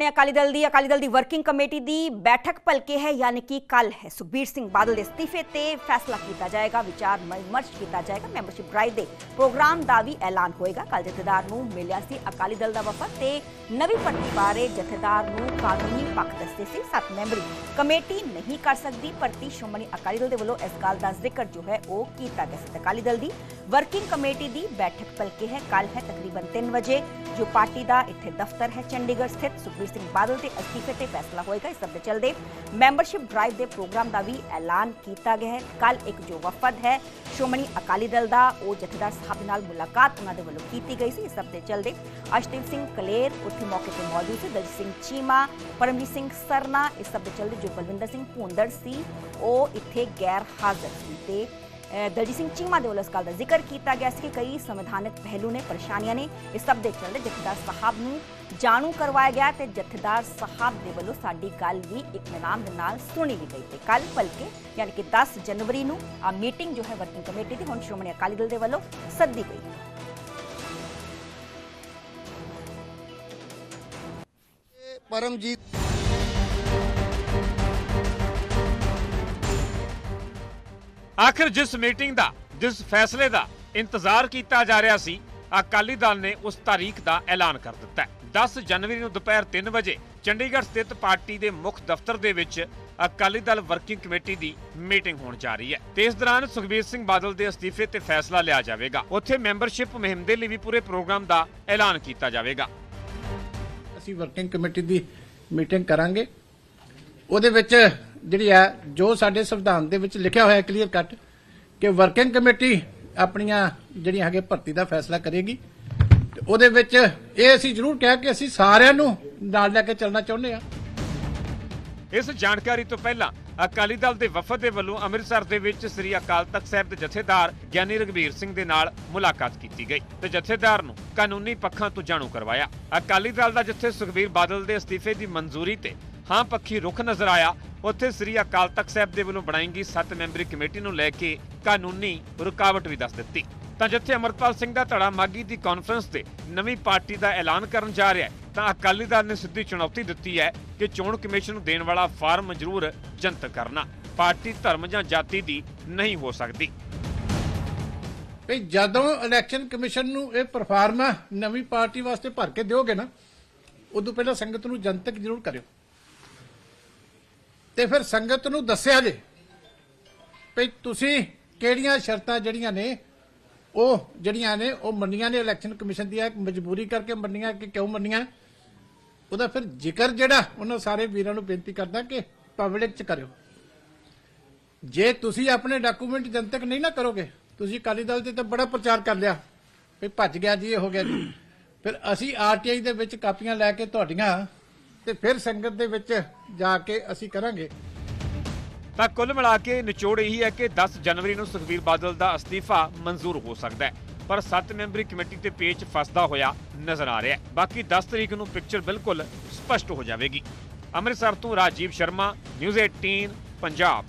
ਨੇ ਅਕਾਲੀ ਦਲ ਦੀ, ਅਕਾਲੀ ਦਲ ਦੀ ਵਰਕਿੰਗ ਕਮੇਟੀ ਦੀ ਬੈਠਕ ਭਲਕੇ ਹੈ, ਯਾਨੀ ਕਿ ਕੱਲ ਹੈ। ਸੁਖਬੀਰ ਸਿੰਘ ਬਾਦਲ ਦੇ ਅਸਤੀਫੇ ਤੇ ਫੈਸਲਾ ਕੀਤਾ ਜਾਏਗਾ, ਵਿਚਾਰ ਵਿਮਰਸ਼ ਕੀਤਾ ਜਾਏਗਾ। ਮੈਂਬਰਸ਼ਿਪ ਡਰਾਈਵ ਦੇ ਪ੍ਰੋਗਰਾਮ ਦਾ ਵੀ ਐਲਾਨ ਹੋਏਗਾ। ਕੱਲ ਜਥੇਦਾਰ ਨੂੰ ਮਿਲਿਆ ਸੀ ਅਕਾਲੀ ਦਲ ਦਾ ਵਫਦ ਤੇ ਨਵੀਂ ਭਰਤੀ ਬਾਰੇ ਜਥੇਦਾਰ ਨੂੰ ਕਾਨੂੰਨੀ ਪੱਖ ਦੱਸੇ ਸੀ। ਸੱਤ ਮੈਂਬਰੀ ਕਮੇਟੀ ਨਹੀਂ ਕਰ ਸਕਦੀ ਭਰਤੀ ਸ਼੍ਰੋਮਣੀ ਅਕਾਲੀ ਦਲ ਦੇ ਵੱਲੋਂ ਇਸ ਗੱਲ ਦਾ ਜ਼ਿਕਰ ਜੋ ਹੈ, ਉਹ ਕੀਤਾ ਗਿਆ ਸੀ। ਅਕਾਲੀ ਦਲ ਦੀ ਵਰਕਿੰਗ ਕਮੇਟੀ ਦੀ ਬੈਠਕ ਭਲਕੇ ਹੈ ਕੱਲ ਹੈ ਤਕਰੀਬਨ 3 ਵਜੇ, ਜੋ ਪਾਰਟੀ ਦਾ ਇੱਥੇ ਦਫ਼ਤਰ ਹੈ ਚੰਡੀਗੜ੍ਹ ਸਥਿਤ। ਸੁਖਬੀਰ ਸਿੰਘ ਬਾਦਲ ਦੇ ਅਸਤੀਫੇ ਤੇ ਫੈਸਲਾ ਹੋਏਗਾ, ਇਸ ਸਭ ਦੇ ਚੱਲਦੇ ਮੈਂਬਰਸ਼ਿਪ ਡਰਾਈਵ ਦੇ ਪ੍ਰੋਗਰਾਮ ਦਾ ਵੀ ਐਲਾਨ ਕੀਤਾ ਗਿਆ ਹੈ। ਕੱਲ ਇੱਕ ਜੋ ਵਫਦ ਹੈ, ਸ਼੍ਰੋਮਣੀ ਅਕਾਲੀ ਦਲ ਦਾ, ਉਹ ਜਥੇਦਾਰ ਸਾਹਿਬ ਨਾਲ ਮੁਲਾਕਾਤ ਉਹਨਾਂ ਦੇ ਵੱਲੋਂ ਕੀਤੀ ਗਈ ਸੀ, ਇਸ ਸਭ ਦੇ ਚਲਦੇ ਅਸ਼ਦੀਪ ਸਿੰਘ ਕਲੇਰ ਉੱਥੇ ਮੌਕੇ ਤੇ ਮੌਜੂਦ ਸੀ, ਦਲਜੀਤ ਸਿੰਘ ਚੀਮਾ, ਪਰਮਜੀਤ ਸਿੰਘ ਸਰਨਾ, ਇਸ ਸਭ ਦੇ ਚਲਦੇ ਜੋ ਬਲਵਿੰਦਰ ਸਿੰਘ ਭੁੰਦੜ ਸੀ, ਉਹ ਇੱਥੇ ਗੈਰ ਹਾਜ਼ਰ ਸੀ ਤੇ ਦਲਜੀਤ ਸਿੰਘ ਚੀਮਾ ਦੇ ਵੱਲੋਂ ਇਸ ਗੱਲ ਦਾ ਜ਼ਿਕਰ ਕੀਤਾ ਗਿਆ ਸੀ ਕਿ ਕਈ ਸੰਵਿਧਾਨਕ ਪਹਿਲੂ ਨੇ, ਪਰੇਸ਼ਾਨੀਆਂ ਨੇ ਇਸ ਸਭ ਦੇ ਚੱਲਦੇ ਜਥੇਦਾਰ ਸਾਹਿਬ ਨੂੰ ਜਾਣੂ ਕਰਵਾਇਆ ਗਿਆ ਤੇ ਜਥੇਦਾਰ ਸਾਹਿਬ ਦੇ ਵੱਲੋਂ ਸਾਡੀ ਗੱਲ ਵੀ ਇਤਮਾਨ ਦੇ ਨਾਲ ਸੁਣੀ ਵੀ ਗਈ ਤੇ ਕੱਲ ਭਲਕੇ ਯਾਨੀ ਕਿ 10 ਜਨਵਰੀ ਨੂੰ ਆ ਮੀਟਿੰਗ ਜੋ ਹੈ ਵਰਕਿੰਗ ਕਮੇਟੀ ਦੀ, ਹੁਣ ਸ਼੍ਰੋਮਣੀ ਅਕਾਲੀ ਦਲ ਦੇ ਵੱਲੋਂ ਸੱਦੀ ਗਈ। ਪਰਮਜੀਤ ਆਖਿਰ ਜਿਸ ਮੀਟਿੰਗ ਦਾ, ਜਿਸ ਫੈਸਲੇ ਦਾ ਇੰਤਜ਼ਾਰ ਕੀਤਾ ਜਾ ਰਿਹਾ ਸੀ, ਅਕਾਲੀ ਦਲ ਨੇ ਉਸ ਤਾਰੀਖ ਦਾ ਐਲਾਨ ਕਰ ਦਿੱਤਾ ਹੈ। 10 ਜਨਵਰੀ ਨੂੰ ਦੁਪਹਿਰ 3 ਵਜੇ ਚੰਡੀਗੜ੍ਹ ਸਥਿਤ ਪਾਰਟੀ ਦੇ ਮੁੱਖ ਦਫ਼ਤਰ ਦੇ ਵਿੱਚ ਅਕਾਲੀ ਦਲ ਵਰਕਿੰਗ ਕਮੇਟੀ ਦੀ ਮੀਟਿੰਗ ਹੋਣ ਜਾ ਰਹੀ ਹੈ। ਤੇ ਇਸ ਦੌਰਾਨ ਸੁਖਬੀਰ ਸਿੰਘ ਬਾਦਲ ਦੇ ਅਸਤੀਫੇ ਤੇ ਫੈਸਲਾ ਲਿਆ ਜਾਵੇਗਾ। ਉੱਥੇ ਮੈਂਬਰਸ਼ਿਪ ਮੁਹਿੰਮ ਦੇ ਲਈ ਵੀ ਪੂਰੇ ਪ੍ਰੋਗਰਾਮ ਦਾ ਐਲਾਨ ਕੀਤਾ ਜਾਵੇਗਾ। ਅਸੀਂ ਵਰਕਿੰਗ ਕਮੇਟੀ ਦੀ ਮੀਟਿੰਗ ਕਰਾਂਗੇ। ਉਹਦੇ ਵਿੱਚ ਜਿਹੜੀ ਹੈ ਜੋ ਸਾਡੇ ਸੰਵਿਧਾਨ ਦੇ ਵਿੱਚ ਲਿਖਿਆ ਹੋਇਆ ਕਲੀਅਰ ਕੱਟ ਕਿ ਵਰਕਿੰਗ ਕਮੇਟੀ ਆਪਣੀਆਂ ਜਿਹੜੀਆਂ ਹੈਗੇ ਭਰਤੀ ਦਾ ਫੈਸਲਾ ਕਰੇਗੀ। ਉਹਦੇ ਵਿੱਚ ਇਹ ਅਸੀਂ ਜ਼ਰੂਰ ਕਿਹਾ ਕਿ ਅਸੀਂ ਸਾਰਿਆਂ ਨੂੰ ਨਾਲ ਲੈ ਕੇ ਚੱਲਣਾ ਚਾਹੁੰਦੇ ਆ ਇਸ ਜਾਣਕਾਰੀ ਤੋਂ ਪਹਿਲਾਂ ਅਕਾਲੀ ਦਲ ਦੇ ਵਫਦ ਦੇ ਵੱਲੋਂ ਅੰਮ੍ਰਿਤਸਰ ਦੇ ਵਿੱਚ ਸ੍ਰੀ ਅਕਾਲ ਤਖਤ ਸਾਹਿਬ ਦੇ ਜਥੇਦਾਰ ਗਿਆਨੀ ਰਗਵੀਰ ਸਿੰਘ ਦੇ ਨਾਲ ਮੁਲਾਕਾਤ ਕੀਤੀ ਗਈ ਤੇ ਜਥੇਦਾਰ ਨੂੰ ਕਾਨੂੰਨੀ ਪੱਖਾਂ ਤੋਂ ਜਾਣੂ ਕਰਵਾਇਆ। ਅਕਾਲੀ ਦਲ ਦਾ ਜਿੱਥੇ ਸੁਖਬੀਰ ਬਾਦਲ ਦੇ ਅਸਤੀਫੇ ਦੀ ਮਨਜ਼ੂਰੀ ਤੇ ਹਾਂ ਪੱਖੀ ਰੁਖ ਨਜ਼ਰ ਆਇਆ ਉੱਥੇ ਸ੍ਰੀ ਅਕਾਲ ਤਖਤ ਸਾਹਿਬ ਦੇ ਵੱਲੋਂ ਬਣਾਈ ਗਈ 7 ਮੈਂਬਰੀ ਕਮੇਟੀ ਨੂੰ ਲੈ ਕੇ ਕਾਨੂੰਨੀ ਰੁਕਾਵਟ ਵੀ ਦੱਸ ਦਿੱਤੀ। ਤਾਂ ਜਿੱਥੇ ਅਮਰਪਾਲ ਸਿੰਘ ਦਾ ਧੜਾ ਮਾਗੀ ਦੀ ਕਾਨਫਰੰਸ ਤੇ ਨਵੀਂ ਪਾਰਟੀ ਦਾ ਐਲਾਨ ਕਰਨ ਜਾ ਰਿਹਾ ਹੈ, ਤਾਂ ਅਕਾਲੀ ਦਲ ਨੇ ਸਿੱਧੀ ਚੁਣੌਤੀ ਦਿੱਤੀ ਹੈ ਕਿ ਚੋਣ ਕਮਿਸ਼ਨ ਨੂੰ ਦੇਣ ਵਾਲਾ ਫਾਰਮ ਜ਼ਰੂਰ ਜਨਤਕ ਕਰਨਾ, ਪਾਰਟੀ ਧਰਮ ਜਾਂ ਜਾਤੀ ਦੀ ਨਹੀਂ ਹੋ ਸਕਦੀ। ਵੀ ਜਦੋਂ ਇਲੈਕਸ਼ਨ ਕਮਿਸ਼ਨ ਨੂੰ ਇਹ ਪਰਫਾਰਮਾ ਨਵੀਂ ਪਾਰਟੀ ਵਾਸਤੇ ਭਰ ਕੇ ਦਿਓਗੇ ਨਾ, ਉਦੋਂ ਪਹਿਲਾਂ ਸੰਗਤ ਨੂੰ ਜਨਤਕ ਜ਼ਰੂਰ ਕਰਿਓ। ਤੇ ਫਿਰ ਸੰਗਤ ਨੂੰ ਦੱਸਿਆ ਜੇ ਵੀ ਤੁਸੀਂ ਕਿਹੜੀਆਂ ਸ਼ਰਤਾਂ ਜਿਹੜੀਆਂ ਨੇ, ਉਹ ਜਿਹੜੀਆਂ ਨੇ, ਉਹ ਮੰਨੀਆਂ ਨੇ ਇਲੈਕਸ਼ਨ ਕਮਿਸ਼ਨ ਦੀਆਂ, ਇੱਕ ਮਜਬੂਰੀ ਕਰਕੇ ਮੰਨੀਆਂ ਕਿ ਕਿਉਂ ਮੰਨੀਆਂ? ਉਹਦਾ ਫਿਰ ਜ਼ਿਕਰ ਜਿਹੜਾ, ਉਹਨਾਂ ਸਾਰੇ ਵੀਰਾਂ ਨੂੰ ਬੇਨਤੀ ਕਰਦਾ ਕਿ ਪਬਲਿਕ ਚ ਕਰਿਓ। ਜੇ ਤੁਸੀਂ ਆਪਣੇ ਡਾਕੂਮੈਂਟ ਜਨਤਕ ਨਹੀਂ ਨਾ ਕਰੋਗੇ, ਤੁਸੀਂ ਅਕਾਲੀ ਦਲ ਤੇ ਤਾਂ ਬੜਾ ਪ੍ਰਚਾਰ ਕਰ ਲਿਆ। ਵੀ ਭੱਜ ਗਿਆ ਜੀ, ਇਹ ਹੋ ਗਿਆ ਜੀ। ਫਿਰ ਅਸੀਂ ਆਰਟੀਆਈ ਦੇ ਵਿੱਚ ਕਾਪੀਆਂ ਲੈ ਕੇ ਤੁਹਾਡੀਆਂ ਤੇ ਫਿਰ ਸੰਗਤ ਦੇ ਵਿੱਚ ਜਾ ਕੇ ਅਸੀਂ ਕਰਾਂਗੇ। ਤਾਂ ਕੁੱਲ ਮਿਲਾ ਕੇ ਨਿਚੋੜ ਇਹੀ ਹੈ ਕਿ 10 ਜਨਵਰੀ ਨੂੰ ਸੁਖਬੀਰ ਬਾਦਲ ਦਾ ਅਸਤੀਫਾ ਮਨਜ਼ੂਰ ਹੋ ਸਕਦਾ ਹੈ, ਪਰ 7 ਮੈਂਬਰੀ ਕਮੇਟੀ ਤੇ ਪੇਚ ਫਸਦਾ ਹੋਇਆ ਨਜ਼ਰ ਆ ਰਿਹਾ ਹੈ। ਬਾਕੀ 10 ਤਰੀਕ ਨੂੰ ਪਿਕਚਰ ਬਿਲਕੁਲ ਸਪਸ਼ਟ ਹੋ ਜਾਵੇਗੀ। ਅੰਮ੍ਰਿਤਸਰ ਤੋਂ ਰਾਜੀਵ ਸ਼ਰਮਾ, ਨਿਊਜ਼ 18 ਪੰਜਾਬ।